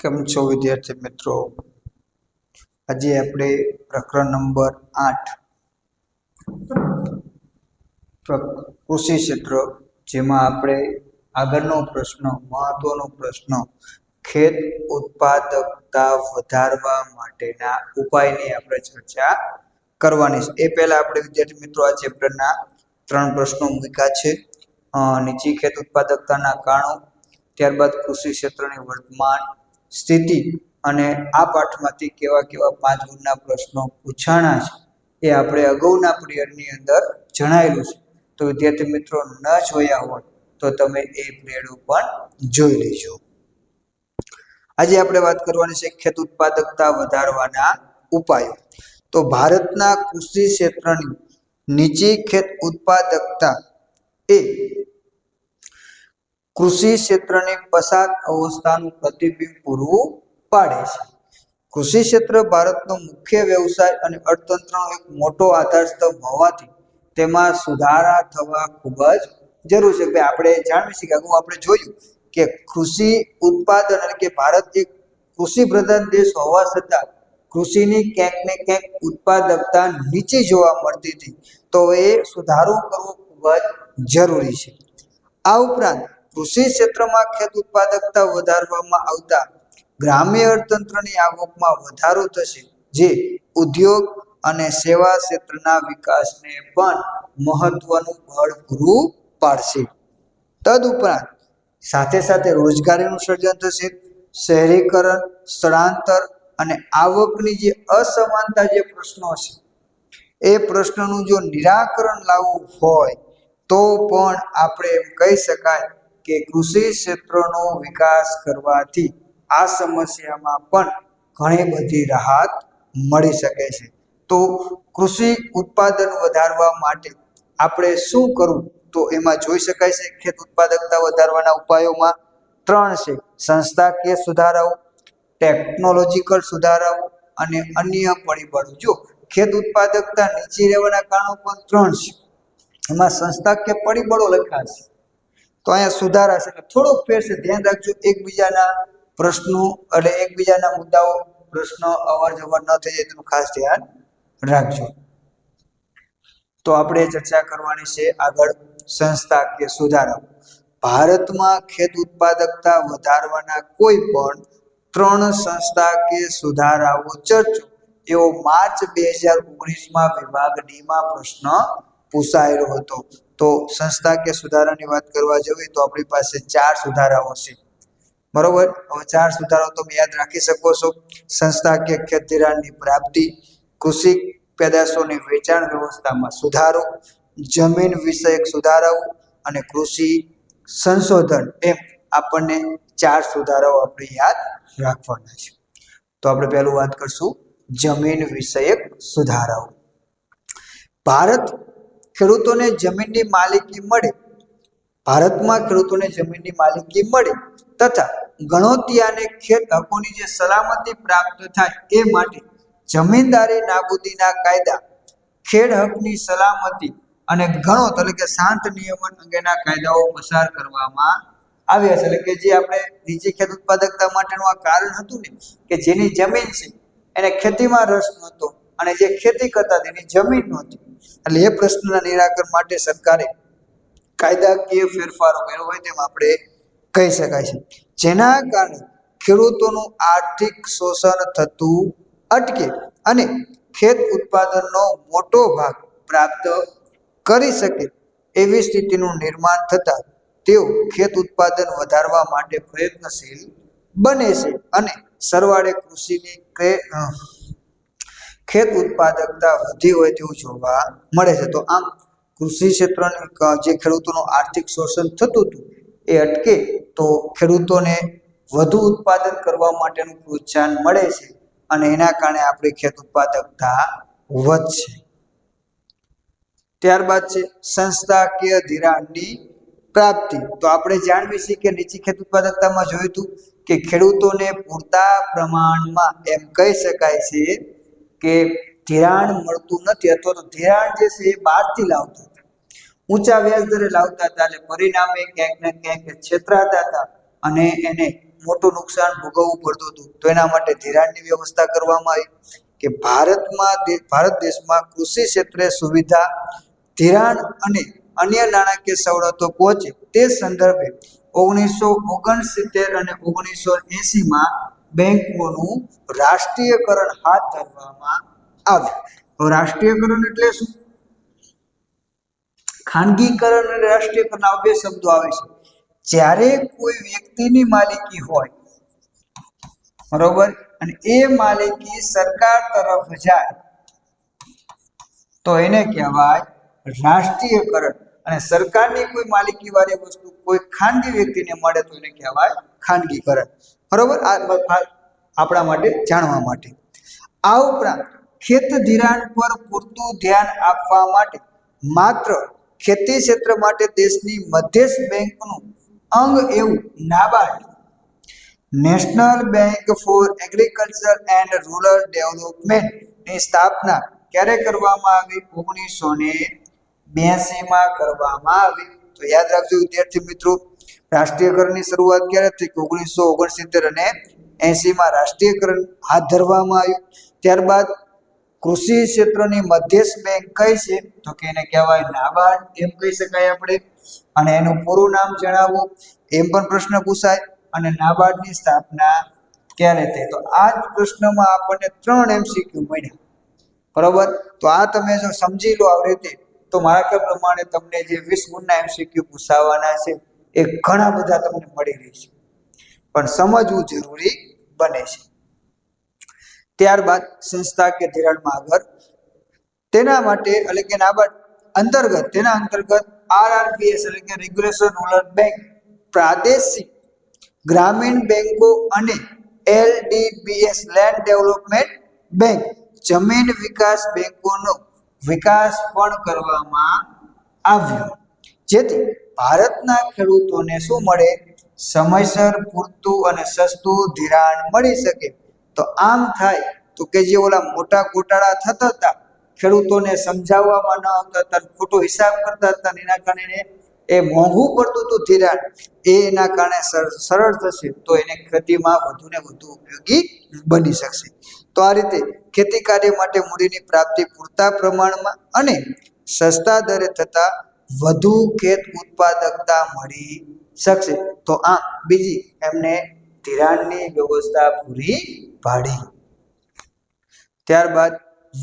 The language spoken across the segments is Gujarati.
કેમ છો વિદ્યાર્થી મિત્રો? આજે આપણે પ્રકરણ નંબર આઠ કૃષિ ક્ષેત્ર, જેમાં આપણે આગળનો પ્રશ્ન, મહત્વનો પ્રશ્ન, ખેત ઉત્પાદકતા વધારવા માટેના ઉપાયની આપણે ચર્ચા કરવાની છે. એ પહેલા આપણે વિદ્યાર્થી મિત્રો આ ચેપ્ટરના ત્રણ પ્રશ્નો મૂક્યા છે. નીચી ખેત ઉત્પાદકતાના કારણો, ત્યારબાદ કૃષિ ક્ષેત્રની વર્તમાન સ્થિતિ અને આ પાઠમાંથી કેવા કેવા પાંચ ગુણના પ્રશ્નો પૂછાણા છે, એ આપણે અગાઉના પિરિયડની અંદર જણાવેલું છે. તો વિદ્યાર્થી મિત્રો ન જોયા હોય તો તમે એ પિરિયડો પણ જોઈ લેજો. આજે આપણે વાત કરવાની છે ખેત ઉત્પાદકતા વધારવાના ઉપાયો. તો ભારતના કૃષિ ક્ષેત્રની નીચી ખેત ઉત્પાદકતા એ કૃષિ ક્ષેત્રની પસાર અવસ્થાનું પ્રતિબિંબ પૂરું પાડે છે. કૃષિ ક્ષેત્ર ભારતનો મુખ્ય વ્યવસાય અને અર્થતંત્રનો એક મોટો આધારસ્તંભ હોવાથી તેમાં સુધારા થવા ખૂબ જ જરૂર છે. કે આપણે જાણવી છીએ કે અગાઉ આપણે જોયું કે કૃષિ ઉત્પાદન એટલે કે ભારત એક કૃષિ પ્રધાન દેશ હોવા છતાં કૃષિની ક્યાંક ને ક્યાંક ઉત્પાદકતા નીચી જોવા મળતી હતી. તો એ સુધારો કરવો ખૂબ જ જરૂરી છે. આ ઉપરાંત કૃષિ ક્ષેત્રમાં ખેત ઉત્પાદકતા વધારવામાં આવતા ગ્રામ્ય અર્થતંત્રની આવકમાં વધારો થશે, જે ઉદ્યોગ અને સેવા ક્ષેત્રના વિકાસને પણ મહત્વનું બળ પૂરું પાડશે. તદુપરાંત સાથે સાથે રોજગારીનું સર્જન થશે, શહેરીકરણ, સ્થળાંતર અને આવકની જે અસમાનતા જે પ્રશ્નો છે એ પ્રશ્નનું જો નિરાકરણ લાવવું હોય, તો પણ આપણે એમ કહી શકાય કે કૃષિ ક્ષેત્રનો વિકાસ કરવાથી આ સમસ્યામાં પણ ઘણી બધી રાહત મળી શકે છે. તો કૃષિ ઉત્પાદન વધારવા માટે આપણે શું કરવું? તો એમાં જોઈ શકાય છે, ખેત ઉત્પાદકતા વધારવાના ઉપાયોમાં ત્રણ છે. સંસ્થાકીય સુધારાઓ, ટેકનોલોજીકલ સુધારાઓ અને અન્ય પરિબળો. જો ખેત ઉત્પાદકતા નીચી રહેવાના કારણો પણ ત્રણ છે. એમાં સંસ્થાકીય પરિબળો લખ્યા છે. તો અહીંયા સુધારા છે. થોડોક ફેર ધ્યાન રાખજો, એકબીજાના પ્રશ્નો એટલે એકબીજાના મુદ્દાઓ, પ્રશ્નો અવર જવર ન થઈ જાય તેનું ખાસ ધ્યાન રાખજો. તો આપણે ચર્ચા કરવાની છે આગળ સંસ્થા કે સુધારા. ભારતમાં ખેત ઉત્પાદકતા વધારવાના કોઈ પણ ત્રણ સંસ્થા કે સુધારાઓ ચર્ચો. એવો માર્ચ બે હજાર ઓગણીસમાં વિભાગ ડીમાં પ્રશ્ન પૂછાયેલો હતો. તો સંસ્થાકીય સુધારાની વાત કરવા જોઈએ તો આપણી પાસે ચાર સુધારાઓ છે. બરોબર? હવે ચાર સુધારાઓ તમે યાદ રાખી શકો છો. સંસ્થાકીય કે ધિરાણની પ્રાપ્તિ, કૃષિ પેદાશોની વેચાણ વ્યવસ્થામાં સુધારો, જમીન વિષયક સુધારાઓ અને કૃષિ સંશોધન એમ આપણને ચાર સુધારાઓ આપણે યાદ રાખવાના છે. તો આપણે પહેલું વાત કરશું જમીન વિષયક સુધારાઓ. ભારત ખેડૂતોને જમીનની માલિકી મળે, ભારતમાં ખેડૂતોને જમીનની માલિકી મળે તથા ગણોતિયાને ખેત હકોની જે સલામતી પ્રાપ્ત થાય એ માટે જમીનદારી નાબૂદીના કાયદા, ખેડ હકની સલામતી અને ગણોત એટલે કે શાંત નિયમન અંગેના કાયદાઓ પસાર કરવામાં આવ્યા છે. એટલે કે જે આપણે નીચી ખેત ઉત્પાદકતા માટેનું આ કારણ હતું ને, કે જેની જમીન છે, એને ખેતીમાં રસ નહોતો. અને જે ખેતી કરતા તેની જમીન નહોતી. એટલે એ પ્રશ્નના નિરાકરણ માટે સરકારે કાયદાકીય ફેરફારો કર્યો હોય તેમ આપણે કહી શકાય છે. જેના કારણે ખેડૂતોનું આર્થિક શોષણ થતું અટકે અને ખેત ઉત્પાદનનો મોટો ભાગ પ્રાપ્ત કરી શકે એવી સ્થિતિનું નિર્માણ થતાં તેઓ ખેત ઉત્પાદન વધારવા માટે પ્રયત્નશીલ બને છે અને સરવાળે કૃષિની ખેત ઉત્પાદકતા વધી હોય તેવું જોવા મળે છે. તો આમ કૃષિ ક્ષેત્રને જે ખેડૂતોનું આર્થિક શોષણ થતું હતું એ અટકે તો ખેડૂતોને વધુ ઉત્પાદન કરવા માટેનું પ્રોત્સાહન મળે છે અને એના કારણે આપણી ખેત ઉત્પાદકતા વધશે. ત્યારબાદ છે સંસ્થાકીય ધિરાણની પ્રાપ્તિ. તો આપણે જાણવી છીએ કે નીચી ખેત ઉત્પાદકતામાં જોયું હતું કે ખેડૂતોને પૂરતા પ્રમાણમાં એમ કહી શકાય છે કે ધિરાણ મળતું નથી અથવા તો ધિરાણ જે છે એ બહારથી લાવતા ઊંચા વ્યાજ દરે લાવતા હતા એટલે પરિણામે ક્યાંક ને ક્યાંક છેતરાતા હતા અને એને મોટું નુકસાન ભોગવવું પડતું હતું. તો એના માટે ધિરાણની વ્યવસ્થા કરવામાં આવી કે ભારતમાં ભારત દેશમાં કૃષિ ક્ષેત્રે સુવિધા, ધિરાણ અને અન્ય નાણાકીય સવલતો પહોંચે તે સંદર્ભે ઓગણીસો ઓગણસિત્તેર અને ઓગણીસો એંસીમાં બેંકોનું રાષ્ટ્રીયકરણ હાથ ધરવામાં આવ્યું રાષ્ટ્રીયકરણ એટલે શું? ખાનગીકરણ અને રાષ્ટ્રીયકરણ આ બે શબ્દો આવે છે. જ્યારે કોઈ વ્યક્તિની માલિકી હોય, બરોબર, અને એ માલિકી સરકાર તરફ જાય, તો એને કહેવાય રાષ્ટ્રીયકરણ. અને સરકારની કોઈ માલિકી વાળી વસ્તુ કોઈ ખાનગી વ્યક્તિને મળે તો એને કહેવાય ખાનગીકરણ. બરોબર? આપણા માટે જાણવા માટે. આ ઉપરાંત ખેત ધિરાણ પર પૂરતું ધ્યાન આપવા માટે માત્ર ખેતી ક્ષેત્ર માટે દેશની મધ્યસ્થ બેંકનું અંગ એવું NABARD. National bank for agriculture and rural ડેવલપમેન્ટની સ્થાપના ક્યારે કરવામાં આવી? ઓગણીસો ને બ્યાસીમાં કરવામાં આવી. તો યાદ રાખજો વિદ્યાર્થી મિત્રો રાષ્ટ્રીયકરણની શરૂઆત ક્યારે થઈ? કે ઓગણીસો ઓગણસિત્તેર અને એંસીમાં રાષ્ટ્રીયકરણ હાથ ધરવામાં આવ્યું. ત્યારબાદ કૃષિ ક્ષેત્રની મધ્યસ્થ બેંક કઈ છે? તો કે એને કહેવાય નાબાર્ડ એમ કહી શકાય આપણે. અને એનું પૂરું નામ જણાવો. એમ પણ પ્રશ્ન પૂછાય. અને નાબાર્ડની સ્થાપના ક્યારે થઈ? તો આ જ પ્રશ્નમાં આપણને ત્રણ એમસીક્યુ મળ્યા. બરોબર? તો આ તમે જો સમજી લો આવી રીતે, તો મારા પ્રમાણે તમને જે વીસ ગુણના એમસીક્યુ પૂછાવાના છે. એ ઘણા બધા તમને મળી રહી છે પણ સમજવું જરૂરી બને છે. ત્યારબાદ સંસ્થા કે ધિરાણમાં આગળ. તેના માટે એટલે કે નાબાર્ડ અંતર્ગત, તેના અંતર્ગત આરઆરબીએસ એટલે કે રેગ્યુલેશન રૂરલ બેંક પ્રાદેશિક ગ્રામીણ બેંકો અને એલડીબીએસ લેન્ડ ડેવલપમેન્ટ બેંક જમીન વિકાસ બેંકોનો વિકાસ પણ કરવામાં આવ્યો. જેથી ભારતના ખેડૂતોને શું મળે? સમયસર, પૂરતું અને સસ્તું ધિરાણ મળી શકે. તો આમ થાય તો કે જે ઓલા મોટા ગોટાળા થતા હતા, ખેડૂતોને સમજાવવામાં ન આવતા હતા ખોટો હિસાબ કરતા હતા એના કારણે એ મોંઘું પડતું હતું ધિરાણ. એ એના કારણે સર- સરળ થશે તો એને ખેતીમાં વધુ ને વધુ ઉપયોગી બની શકશે. તો આ રીતે ખેતી કાર્ય માટે મૂડીની પ્રાપ્તિ પૂરતા પ્રમાણમાં અને સસ્તા દરે થતા વધુ ખેત ઉત્પાદકતા મળી શકશે. તો આ બીજી એમને ધિરાણની વ્યવસ્થા પૂરી પાડી. ત્યારબાદ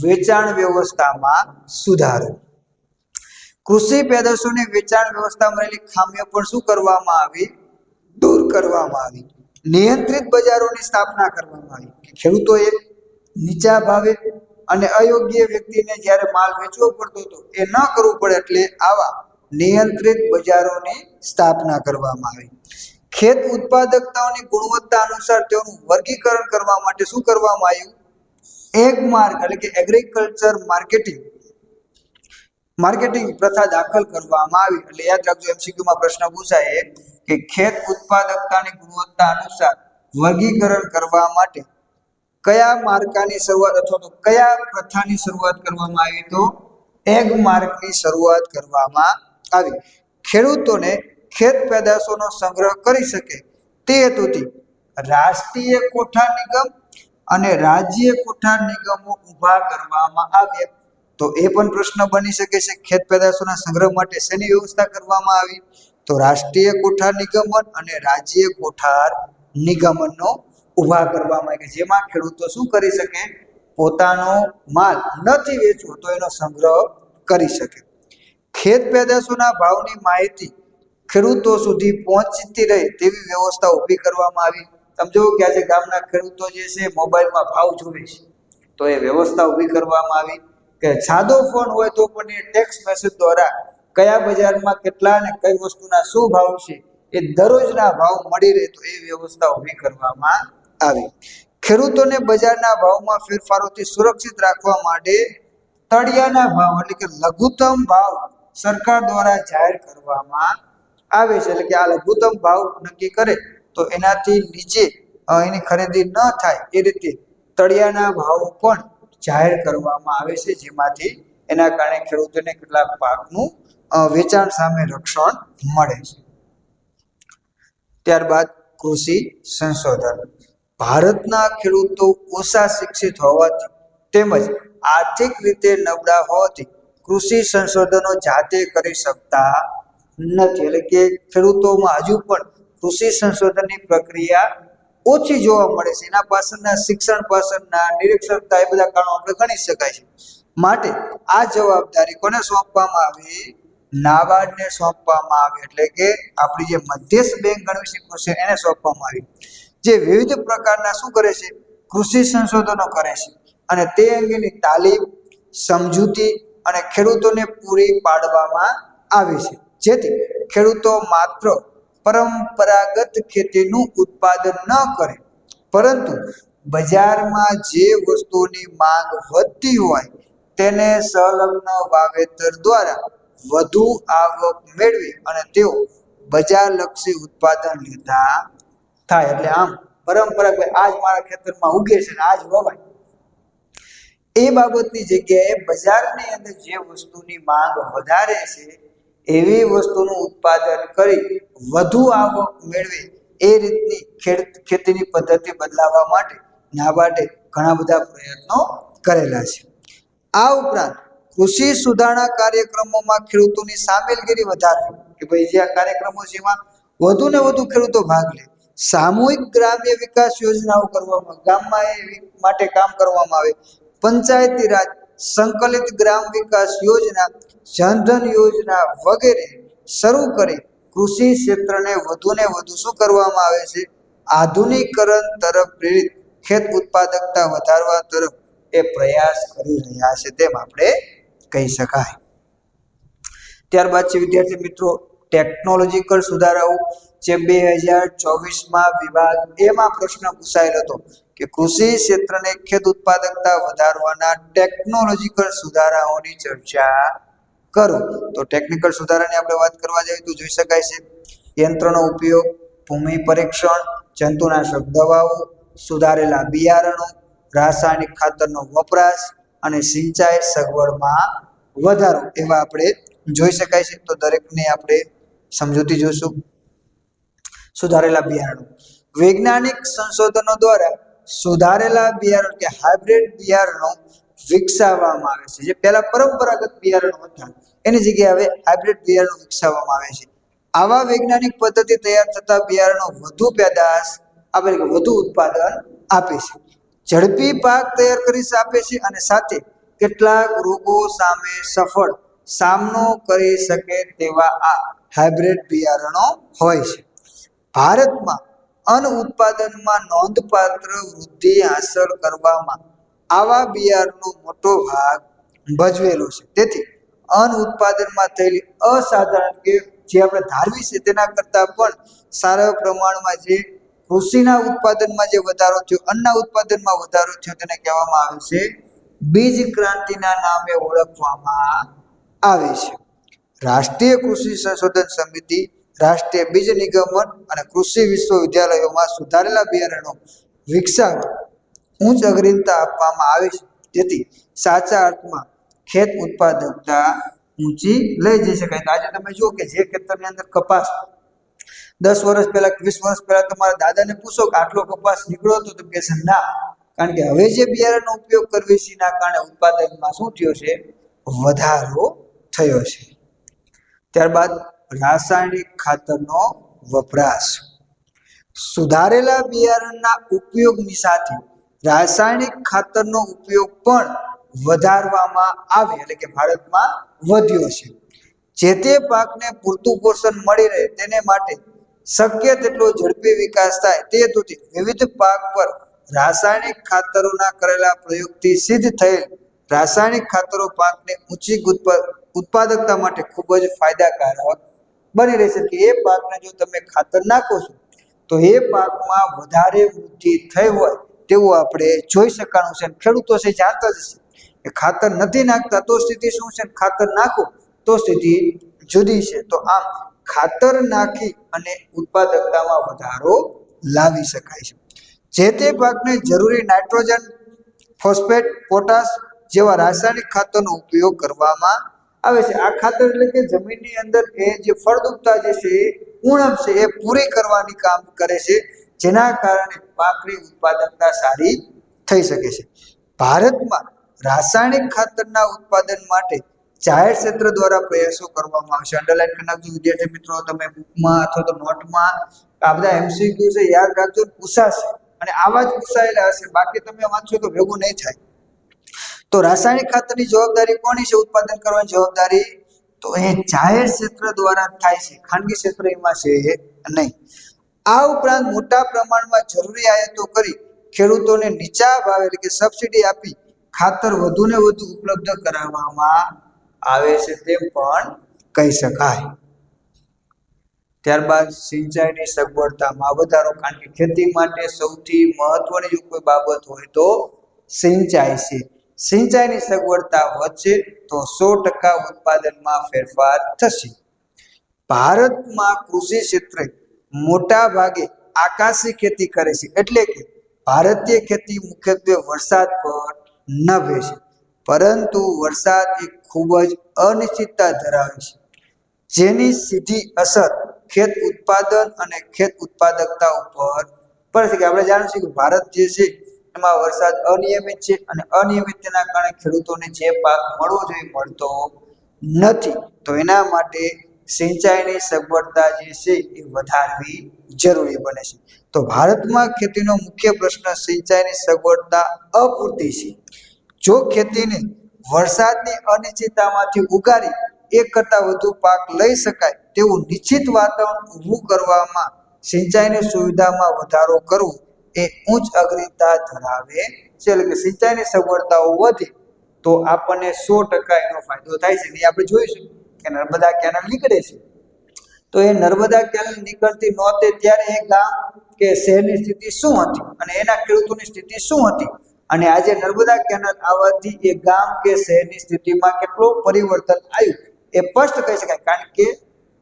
વેચાણ વ્યવસ્થામાં સુધારો. કૃષિ પેદાશોની વેચાણ વ્યવસ્થામાં રહેલી ખામીઓ પણ શું કરવામાં આવી? દૂર કરવામાં આવી. નિયંત્રિત બજારોની સ્થાપના કરવામાં આવી. કે ખેડૂતોએ નીચા ભાવે અને અયોગ્ય વ્યક્તિને જ્યારે માલ વેચવો પડતો હતો, એ ન કરવું પડે એટલે આવા નિયંત્રિત બજારોની સ્થાપના કરવામાં આવી. ખેત ઉત્પાદકતાઓની ગુણવત્તા અનુસાર તેઓનું વર્ગીકરણ કરવા માટે શું કરવામાં આવ્યું? એક માર્ગ એટલે કે એગ્રીકલ્ચર માર્કેટિંગ માર્કેટિંગ પ્રથા દાખલ કરવામાં આવી. એટલે યાદ રાખજો, MCQ માં પ્રશ્ન પૂછાય કે ખેત ઉત્પાદકતાની ગુણવત્તા અનુસાર વર્ગીકરણ કરવા માટે કયા માર્કાની શરૂઆત અથવા તો કયા પ્રથાની શરૂઆત કરવામાં આવી તો એગ માર્કની શરૂઆત કરવામાં આવી. ખેડૂતોને ખેત પેદાશોનો સંગ્રહ કરી શકે તે હેતુથી રાષ્ટ્રીય કોઠાર નિગમ અને રાજ્ય કોઠાર નિગમો ઊભા કરવામાં આવ્યા. તો એ પણ પ્રશ્ન બની શકે છે, ખેત પેદાશોના સંગ્રહ માટે શેની વ્યવસ્થા કરવામાં આવી? તો રાષ્ટ્રીય કોઠાર નિગમન અને રાજ્ય કોઠાર નિગમનનો ઊભા કરવામાં કે જેમાં ખેડૂતો શું કરી શકે? પોતાનો માલ નથી વેચવો તો એનો સંગ્રહ કરી શકે. ખેત પેદાશોના ભાવની માહિતી ખેડૂતો સુધી પહોંચતી રહે તેવી વ્યવસ્થા ઊભી કરવામાં આવી. સમજો કે આજે ગામના ખેડૂતો જે છે, મોબાઈલમાં ભાવ જોવે છે. તો એ વ્યવસ્થા ઊભી કરવામાં આવી કે સાદો ફોન હોય તો પણ એ ટેક્સ્ટ મેસેજ દ્વારા કયા બજારમાં કેટલા અને કઈ વસ્તુના શું ભાવ છે એ દરરોજના ભાવ મળી રહે તો એ વ્યવસ્થા ઊભી કરવામાં આવી. ખેડૂતોને બજારના ભાવમાં ફેરફારોથી સુરક્ષિત રાખવા માટે તળિયાના ભાવ એટલે કે લઘુત્તમ ભાવ સરકાર દ્વારા જાહેર કરવામાં આવે છે. એટલે કે આ લઘુત્તમ ભાવ નક્કી કરે તો એનાથી નીચે એની ખરીદી ન થાય એ રીતે તળિયાના ભાવો પણ જાહેર કરવામાં આવે છે. જેમાંથી એના કારણે ખેડૂતોને કેટલાક પાકનું વેચાણ સામે રક્ષણ મળે છે. ત્યારબાદ કૃષિ સંશોધન. ભારતના ખેડૂતો ઓછા શિક્ષિત હોવાથી તેમજ આર્થિક રીતે નબળા હોવાથી કૃષિ સંશોધનો જાતે કરી શકતા નથી. એટલે કે ખેડૂતોમાં હજુ પણ કૃષિ સંશોધનની પ્રક્રિયા ઓછી જોવા મળે છે. એના પાછળના શિક્ષણ પાછળના નિરીક્ષણતા એ બધા કારણો આપણે ગણી શકાય છે. માટે આ જવાબદારી કોને સોંપવામાં આવી? નાબાર્ડને સોંપવામાં આવી. એટલે કે આપણી જે મધ્યસ્થ બેંક ગણવી છે એને સોંપવામાં આવી. જે વિવિધ પ્રકારના શું કરે છે? કૃષિ સંશોધનો કરે છે. અને તે અંગેની તાલીમ, સમજૂતી અને ખેડૂતોને પૂરી પાડવામાં આવે છે. જેથી ખેડૂતો માત્ર પરંપરાગત ખેતીનું ઉત્પાદન ન કરે, પરંતુ બજારમાં જે વસ્તુની માંગ વધતી હોય, તેને સંલગ્ન વાવેતર દ્વારા વધુ આવક મેળવી અને તેઓ બજારલક્ષી ઉત્પાદન લેતા થાય એટલે આમ પરંપરાગત આજ મારા ખેતરમાં ઉગે છે આજ વવાય એ બાબતની જગ્યાએ બજારની અંદર જે વસ્તુની માંગ વધારે છે, એવી વસ્તુનું ઉત્પાદન કરી વધુ આવક મેળવે એ રીતની ખેતીની પદ્ધતિ બદલાવવા માટે નાબાર્ડે ઘણા બધા પ્રયત્નો કરેલા છે. આ ઉપરાંત કૃષિ સુધારણા કાર્યક્રમોમાં ખેડૂતોની સામેલગીરી વધારવી કે ભાઈ જે આ કાર્યક્રમો છે એમાં વધુ ને વધુ ખેડૂતો ભાગ લે સામૂહિક ગ્રામ્ય વિકાસ યોજનાઓ કરવામાં, ગામમાં એ માટે કામ કરવામાં આવે. પંચાયતી રાજ, સંકલિત ગ્રામ વિકાસ યોજના, જનધન યોજના વગેરે શરૂ કરી કૃષિ ક્ષેત્રને વધુ ને વધુ શું કરવામાં આવે છે? આધુનિકરણ તરફ પ્રેરિત, ખેત ઉત્પાદકતા વધારવા તરફ એ પ્રયાસ કરી રહ્યા છે તેમ આપણે કહી શકાય. ત્યારબાદ છે વિદ્યાર્થી મિત્રો ટેકનોલોજીકલ સુધારાઓ જે બે હજાર ચોવીસમાં વિભાગ એમાં પ્રશ્ન પૂછાયેલો હતો કે કૃષિ ક્ષેત્રને ખેત ઉત્પાદકતા વધારવાના ટેકનોલોજીકલ સુધારાઓની ચર્ચા કરો. તો ટેકનિકલ સુધારાની આપણે વાત કરવા જઈએ તો જોઈ શકાય છે, યંત્રનો ઉપયોગ, ભૂમિ પરીક્ષણ, જંતુનાશક દવાઓ, સુધારેલા બિયારણો, રાસાયણિક ખાતરનો વપરાશ અને સિંચાઈ સગવડમાં વધારો, એવા આપણે જોઈ શકાય છે. તો દરેકને આપણે સમજૂતી જોઈશું સુધારેલા બિયારણો. વૈજ્ઞાનિક સંશોધનો દ્વારા સુધારેલા બિયારણ કે હાઇબ્રિડ બિયારણો વિકસાવવામાં આવે છે. જે પહેલા પરંપરાગત બિયારણો હતા. એની જગ્યાએ હવે હાઇબ્રિડ બિયારણો વિકસાવવામાં આવે છે. આવા વૈજ્ઞાનિક પદ્ધતિ તૈયાર થતા બિયારણો વધુ પેદાશ આપણે વધુ ઉત્પાદન આપે છે. ઝડપી પાક તૈયાર કરી આપે છે અને સાથે કેટલાક રોગો સામે સફળ સામનો કરી શકે તેવા આ હાઇબ્રિડ બિયારણો હોય છે. ભારતમાં અન્ન ઉત્પાદનમાં નોંધપાત્ર વૃદ્ધિ હાંસલ કરવામાં આવા બિયારણનો મોટો ભાગ ભજવેલો છે. તેથી અન્ન ઉત્પાદનમાં થયેલી અસાધારણ કે જે આપણે ધારવી છે તેના કરતાં પણ સારા પ્રમાણમાં જે કૃષિના ઉત્પાદનમાં જે વધારો થયો, અન્નના ઉત્પાદનમાં વધારો થયો તેને કહેવામાં આવે છે. બીજ ક્રાંતિના નામે ઓળખવામાં આવે છે. રાષ્ટ્રીય કૃષિ સંશોધન સમિતિ, રાષ્ટ્રીય બીજ નિગમન અને કૃષિ વિશ્વવિદ્યાલયોમાં સુધારેલા બિયારણો વિકસાવવા ઉચ્ચ અગ્રિમતા આપવામાં આવે છે. જેથી સાચા અર્થમાં ખેત ઉત્પાદકતા ઊંચી લઈ જઈ શકાય. તો આજે તમે જુઓ કે જે ખેતરની અંદર કપાસ દસ વર્ષ પહેલા, વીસ વર્ષ પહેલા તમારા દાદાને પૂછો કે આટલો કપાસ નીકળ્યો હતો, તો કહેશે ના. કારણ કે હવે જે બિયારણનો ઉપયોગ કરવી છે, એના કારણે ઉત્પાદનમાં શું થયો છે? વધારો થયો છે. ત્યારબાદ રાસાયણિક ખાતરનો વપરાશ. સુધારેલા બિયારણના ઉપયોગની સાથે રાસાયણિક ખાતરનો ઉપયોગ પણ વધારવામાં આવે, એટલે કે ભારતમાં વધ્યો છે. જે તે પાકને પૂરતું પોષણ મળી રહે તેને માટે શક્ય તેટલો ઝડપી વિકાસ થાય તે હેતુથી વિવિધ પાક પર રાસાયણિક ખાતરોના કરેલા પ્રયોગથી સિદ્ધ થયેલ રાસાયણિક ખાતરો પાકને ઊંચી ઉત્પાદકતા માટે ખૂબ જ ફાયદાકારક બની રહેશે કે એ પાકને જો તમે ખાતર નાખો છો, તો એ પાકમાં વધારે વૃદ્ધિ થઈ હોય તેવું આપણે જોઈ શકવાનું છે ખેડૂતો છે જાણતા જ હશે કે ખાતર નથી નાખતા તો સ્થિતિ શું છે? ખાતર નાખો તો સ્થિતિ જુદી છે. તો આમ ખાતર નાખી અને ઉત્પાદકતામાં વધારો લાવી શકાય છે. જે તે પાકને જરૂરી નાઇટ્રોજન, ફોસ્ફેટ, પોટાશ જેવા રાસાયણિક ખાતરનો ઉપયોગ કરવામાં આવે છે. આ ખાતર એટલે કે જમીનની અંદર એ જે ફળદ્રુપતા જે છે એ ઉણપ છે, એ પૂરી કરવાની કામ કરે છે, જેના કારણે પાકની ઉત્પાદકતા સારી થઈ શકે છે. ભારતમાં રાસાયણિક ખાતરના ઉત્પાદન માટે જાહેર ક્ષેત્ર દ્વારા પ્રયાસો કરવામાં આવશે. અંડરલાઈન કરી નાખજો, વિદ્યાર્થી મિત્રો, તમે બુકમાં અથવા તો નોટમાં આ બધા એમસીક્યુ છે, યાદ રાખજો, પૂછાશે. અને આવા જ પૂછાયેલા હશે. બાકી તમે વાંચો તો ભેગું નહીં થાય. તો રાસાયણિક ખાતરની જવાબદારી કોની છે? ઉત્પાદન કરવાની જવાબદારી તો એ જાહેર ક્ષેત્ર દ્વારા થાય છે. ખાનગી ક્ષેત્ર એમાં છે નહીં. આ ઉપરાંત મોટા પ્રમાણમાં જરૂરી આયાતો કરી ખેડૂતોને નીચા ભાવે એટલે કે સબસિડી આપી ખાતર વધુને વધુ ઉપલબ્ધ કરાવવામાં આવે છે તેમ પણ કહી શકાય. ત્યારબાદ સિંચાઈની સગવડતામાં વધારો, કારણ કે ખેતી માટે સૌથી મહત્વની જો કોઈ બાબત હોય તો સિંચાઈ છે. સિંચાઈની સગવડતા વધશે તો સો ટકા ઉત્પાદનમાં ફેરફાર થશે. ભારતમાં કૃષિ ક્ષેત્રે મોટા ભાગે આકાશી ખેતી કરે છે એટલે કે ભારતીય ખેતી મુખ્યત્વે વરસાદ પર નભે છે પરંતુ વરસાદ એ ખૂબ જ અનિશ્ચિતતા ધરાવે છે. જેની સીધી અસર ખેત ઉત્પાદન અને ખેત ઉત્પાદકતા ઉપર પડે છે. કે આપણે જાણીશું કે ભારત જે છે એમાં વરસાદ અનિયમિત છે અને અનિયમિતતાના કારણે ખેડૂતોને જે પાક મળવો જોઈએ મળતો નથી, તો એના માટે સિંચાઈની સગવડતા જે છે એ વધારવી જરૂરી બને છે. તો ભારતમાં ખેતીનો મુખ્ય પ્રશ્ન સિંચાઈની સગવડતા અપૂરતી છે. જો ખેતીને વરસાદની અનિશ્ચિતતામાંથી ઉગારી એક કરતાં વધુ પાક લઈ શકાય તેવું નિશ્ચિત વાતાવરણ ઊભું કરવામાં સિંચાઈની સુવિધામાં વધારો કરવો એ ઉચ્ચ અગ્રતા ધરાવે છે. એટલે કે સિંચાઈની સગવડતાઓ વધે તો આપણને સો ટકા એનો ફાયદો થાય છે. એ આપણે જોઈશું કે નર્મદા કેનાલ નીકળે છે. તો એ નર્મદા કેનાલ નીકળતી નહોતી ત્યારે એ ગામ કે શહેરની સ્થિતિ શું હતી અને એના ખેડૂતોની સ્થિતિ શું હતી? અને આજે નર્મદા કેનાલ આવવાથી એ ગામ કે શહેરની સ્થિતિમાં કેટલું પરિવર્તન આવ્યું એ સ્પષ્ટ કહી શકાય. કારણ કે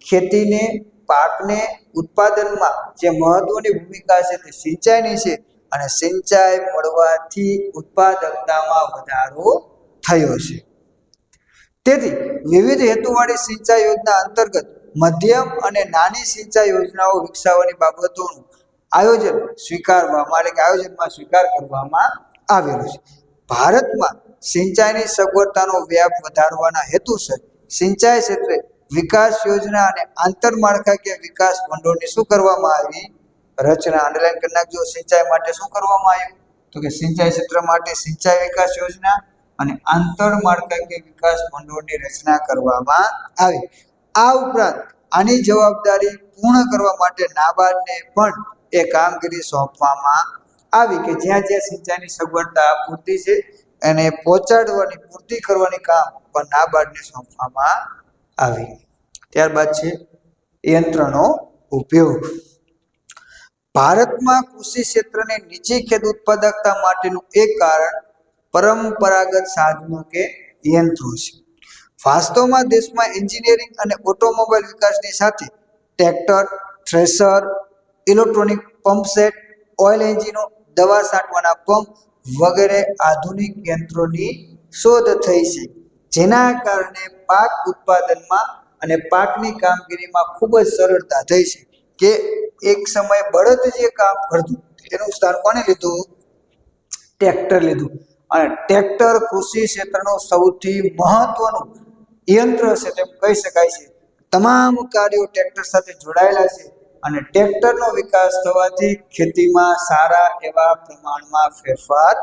ખેતીને પાકને ઉત્પાદનમાં જે મહત્વની ભૂમિકા છે તે સિંચાઈની છે અને સિંચાઈ મળવાથી ઉત્પાદકતામાં વધારો થયો છે. તેથી વિવિધ હેતુવાળી સિંચાઈ યોજના અંતર્ગત મધ્યમ અને નાની સિંચાઈ યોજનાઓ વિકસાવવાની બાબતોનું આયોજન સ્વીકારવામાં એટલે કે આયોજનમાં સ્વીકાર કરવામાં આવેલો છે. ભારતમાં સિંચાઈની સગવડતાનો વ્યાપ વધારવાના હેતુસર સિંચાઈ ક્ષેત્રે વિકાસ યોજના અને આંતરમાળખાકીય વિકાસ ભંડોળની શું કરવામાં આવી? રચના અંડરલાઈન કરી નાખજો. સિંચાઈ માટે શું કરવામાં આવ્યું? તો કે સિંચાઈ ક્ષેત્ર માટે સિંચાઈ વિકાસ યોજના અને આંતરમાળખાકીય વિકાસ ભંડોળની રચના કરવામાં આવી. આ ઉપરાંત આની જવાબદારી પૂર્ણ કરવા માટે નાબાર્ડને પણ એ કામગીરી સોંપવામાં આવી કે જ્યાં જ્યાં સિંચાઈની સગવડતા પૂરતી છે, એને પહોંચાડવાની, પૂર્તિ કરવાની કામ પણ નાબાર્ડને સોંપવામાં આવી. ત્યારબાદ છે યંત્રનો ઉપયોગ. ભારતમાં કૃષિ ક્ષેત્રની નીચી ખેત ઉત્પાદકતા માટેનું એક કારણ પરંપરાગત સાધનો કે યંત્રો છે. વાસ્તવમાં દેશમાં એન્જિનિયરિંગ અને ઓટોમોબાઈલ વિકાસની સાથે tractor thresher electronic pump set, oil એન્જિનો, દવા છાંટવાના પંપ વગેરે આધુનિક યંત્રોની શોધ થઈ છે. જેના કારણે પાક ઉત્પાદનમાં અને પાકની કામગીરીમાં ખૂબ જ સરળતા થઈ છે કે એક સમય બળદ જે કામ કરતું એનું સ્થાન કોને લીધું? ટ્રેક્ટર લીધું. અને ટ્રેક્ટર કૃષિ ક્ષેત્રનું સૌથી મહત્વનું યંત્ર છે તેમ કહી શકાય છે. તમામ કાર્યો ટ્રેક્ટર સાથે જોડાયેલા છે અને ટ્રેક્ટરનો વિકાસ થવાથી ખેતીમાં સારા એવા પ્રમાણમાં ફેરફાર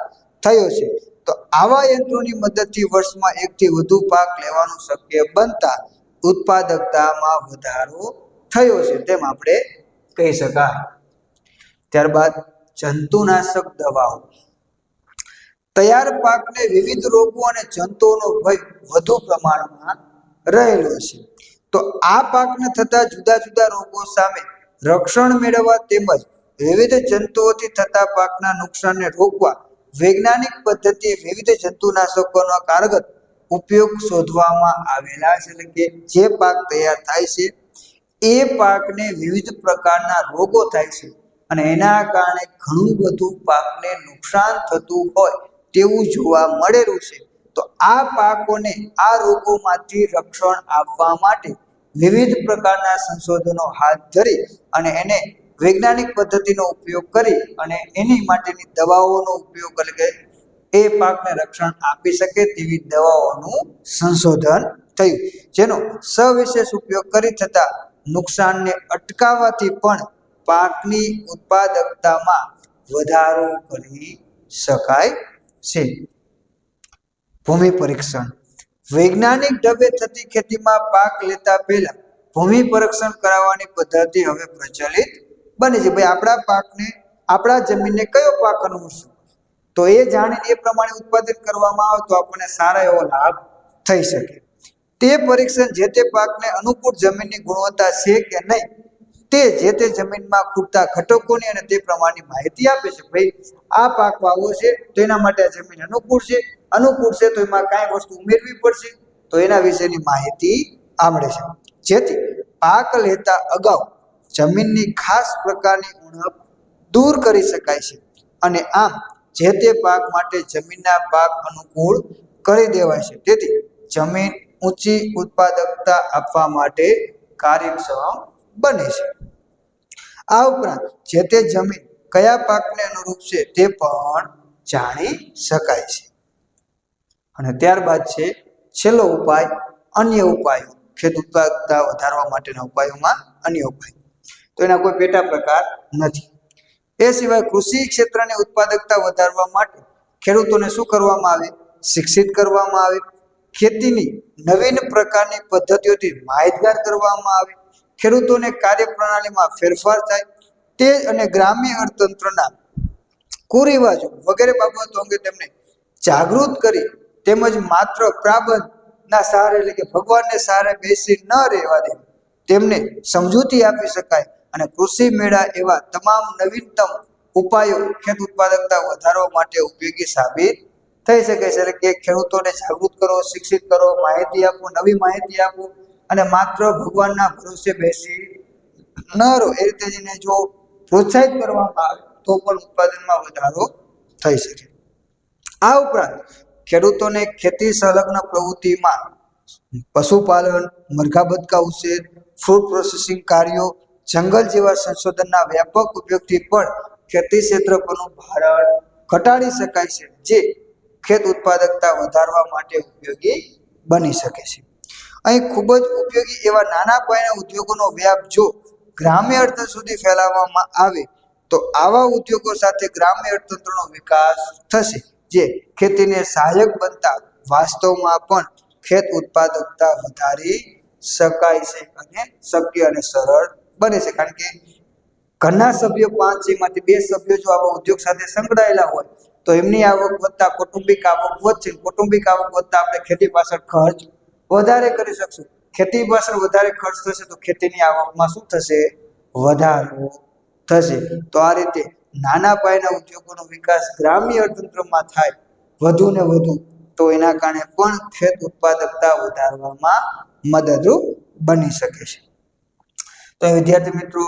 થયો છે. તો આવા યંત્રોની મદદથી વર્ષમાં એકથી વધુ પાક લેવાનું શક્ય બનતા ઉત્પાદકતામાં વધારો થયો છે તેમ આપણે કહી શકાય. ત્યારબાદ જંતુનાશક દવાઓ. તૈયાર પાકને વિવિધ રોગો અને જંતુઓનો ભય વધુ પ્રમાણમાં રહેલો છે. તો આ પાકને થતા જુદા જુદા રોગો સામે રક્ષણ મેળવવા તેમજ વિવિધ જંતુઓથી થતા પાકના નુકસાનને રોકવા વૈજ્ઞાનિક પદ્ધતિએ વિવિધ જંતુનાશકોનો કારગત ઉપયોગ શોધવામાં આવેલા છે. એટલે કે જે પાક તૈયાર થાય છે, એ પાકને વિવિધ પ્રકારના રોગો થાય છે અને એના કારણે ઘણું બધું પાકને નુકસાન થતું હોય તેવું જોવા મળેલું છે. તો આ પાકોને આ રોગોમાંથી રક્ષણ આપવા માટે વિવિધ પ્રકારના સંશોધનો હાથ ધરી અને એને વૈજ્ઞાનિક પદ્ધતિનો ઉપયોગ કરી અને એની માટેની દવાઓનો ઉપયોગ એટલે કે એ પાકને રક્ષણ આપી શકે તેવી દવાઓનું સંશોધન થયું. જેનો સવિશેષ ઉપયોગ કરી થતા નુકસાનને અટકાવવાથી પણ પાકની ઉત્પાદકતામાં વધારો કરી શકાય છે. ભૂમિ પરીક્ષણ. વૈજ્ઞાનિક ઢબે થતી ખેતીમાં પાક લેતા પહેલા ભૂમિ પરીક્ષણ કરાવવાની પદ્ધતિ હવે પ્રચલિત બની છે. ભાઈ, આપણા પાકને, આપણા જમીનને કયો પાક અનુસર તો એ જાણીને એ પ્રમાણે ઉત્પાદન કરવામાં આવે તો આપણને સારા એવો લાભ થઈ શકે. તે પરીક્ષણ જે તે પાકને અનુકૂળ જમીનની ગુણવત્તા છે કે નહીં, તે જે તે જમીનમાં ખૂટતા ઘટકોની અને તે પ્રમાણની માહિતી આપે છે. ભાઈ, આ પાક વાવવો છે, તો એના માટે આ જમીન અનુકૂળ છે. અનુકૂળ છે તો એમાં કાંઈ વસ્તુ ઉમેરવી પડશે, તો એના વિશેની માહિતી આવડે છે. જેથી પાક લેતા અગાઉ જમીનની ખાસ પ્રકારની ઉણપ દૂર કરી શકાય છે. અને આમ જે તે પાક માટે જમીનના પાક અનુકૂળ કરી દેવાય છે. તેથી જમીન ઊંચી ઉત્પાદકતા આપવા માટે કાર્યક્ષમ બને છે. આ ઉપરાંત જે તે જમીન કયા પાકને અનુરૂપ છે તે પણ જાણી શકાય છે. અને ત્યારબાદ છે છેલ્લો ઉપાય અન્ય ઉપાયો. ખેત ઉત્પાદકતા વધારવા માટેના ઉપાયોમાં અન્ય ઉપાય. તો એના કોઈ પેટા પ્રકાર નથી. એ સિવાય કૃષિ ક્ષેત્રની ઉત્પાદકતા વધારવા માટે ખેડૂતોને શું કરવામાં આવે? શિક્ષિત કરવામાં આવે. ખેતીની નવીન પ્રકારની પદ્ધતિઓથી માહિતગાર કરવામાં આવે. ખેડૂતોને કાર્યપ્રણાલીમાં ફેરફાર થાય. તે અને ગ્રામ્ય અર્થતંત્રના કુરિવાજો વગેરે બાબતો અંગે તેમને જાગૃત કરી તેમજ માત્ર પ્રાબંધના સહારે એટલે કે ભગવાનને સહારે બેસી ન રહેવા દે તેમને સમજૂતી આપી શકાય. અને કૃષિ મેળા એવા તમામ નવીનતમ ઉપાયો ખેત ઉત્પાદકતા વધારવા માટે ઉપયોગી સાબિત થઈ શકે છે. એટલે કે ખેડૂતોને જાગૃત કરો, શિક્ષિત કરો, માહિતી આપો, નવી માહિતી આપો અને માત્ર ભગવાનના ભરોસે બેસી ન રહો. એ રીતે જેને જો પ્રોત્સાહિત કરવામાં આવે તો પણ ઉત્પાદનમાં વધારો થઈ શકે. આ ઉપરાંત ખેડૂતોને ખેતી સંલગ્ન પ્રવૃત્તિમાં પશુપાલન, મરઘા બતકા ઉછેર ફૂડ પ્રોસેસિંગ કાર્યો જંગલ જેવા સંશોધનના વ્યાપક ઉપયોગથી પણ ખેતી ક્ષેત્ર પરનું ભારણ ઘટાડી શકાય છે, જે ખેત ઉત્પાદકતા વધારવા માટે ઉપયોગી બની શકે છે. અહીં ખૂબ જ ઉપયોગી એવા નાના પાયાના ઉદ્યોગોનો વ્યાપ જો ગ્રામ્ય અર્થ સુધી ફેલાવવામાં આવે, તો આવા ઉદ્યોગો સાથે ગ્રામ્ય અર્થતંત્રનો વિકાસ થશે, જે ખેતીને સહાયક બનતા વાસ્તવમાં પણ ખેત ઉત્પાદકતા વધારી શકાય છે અને શક્ય અને સરળ બને છે. કારણ કે ઘરના સભ્યો પાંચ જેમાંથી બે સભ્યો જો આવા ઉદ્યોગ સાથે સંકળાયેલા હોય, તો એમની આવક વધતા કૌટુંબિક આવક વધશે. કૌટુંબિક આવક વધતા આપણે ખેતી પાછળ ખર્ચ વધારે કરી શકશું. ખેતી પાછળ વધારે ખર્ચ થશે તો ખેતીની આવકમાં શું થશે? વધારો થશે. તો આ રીતે નાના પાયાના ઉદ્યોગોનો વિકાસ ગ્રામ્ય અર્થતંત્રમાં થાય વધુ ને વધુ, તો એના કારણે પણ ખેત ઉત્પાદકતા વધારવામાં મદદરૂપ બની શકે છે. તો વિદ્યાર્થી મિત્રો,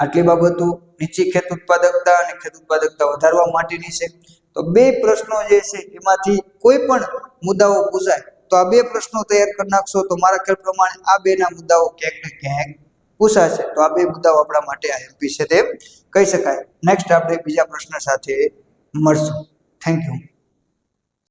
આટલી બાબતો નીચી ખેત ઉત્પાદકતા અને ખેત ઉત્પાદકતા વધારવા માટેની છે. તો બે પ્રશ્નો જે છે, એમાંથી કોઈ પણ મુદ્દાઓ પૂછાય, તો આ બે પ્રશ્નો તૈયાર કરી નાખશો. તો મારા ખ્યાલ પ્રમાણે આ બેના મુદ્દાઓ ક્યાંક ને ક્યાંક પૂછાશે. તો આ બે મુદ્દાઓ આપણા માટે આ એમપી છે તેમ કહી શકાય. નેક્સ્ટ આપણે બીજા પ્રશ્ન સાથે મળશું. Thank you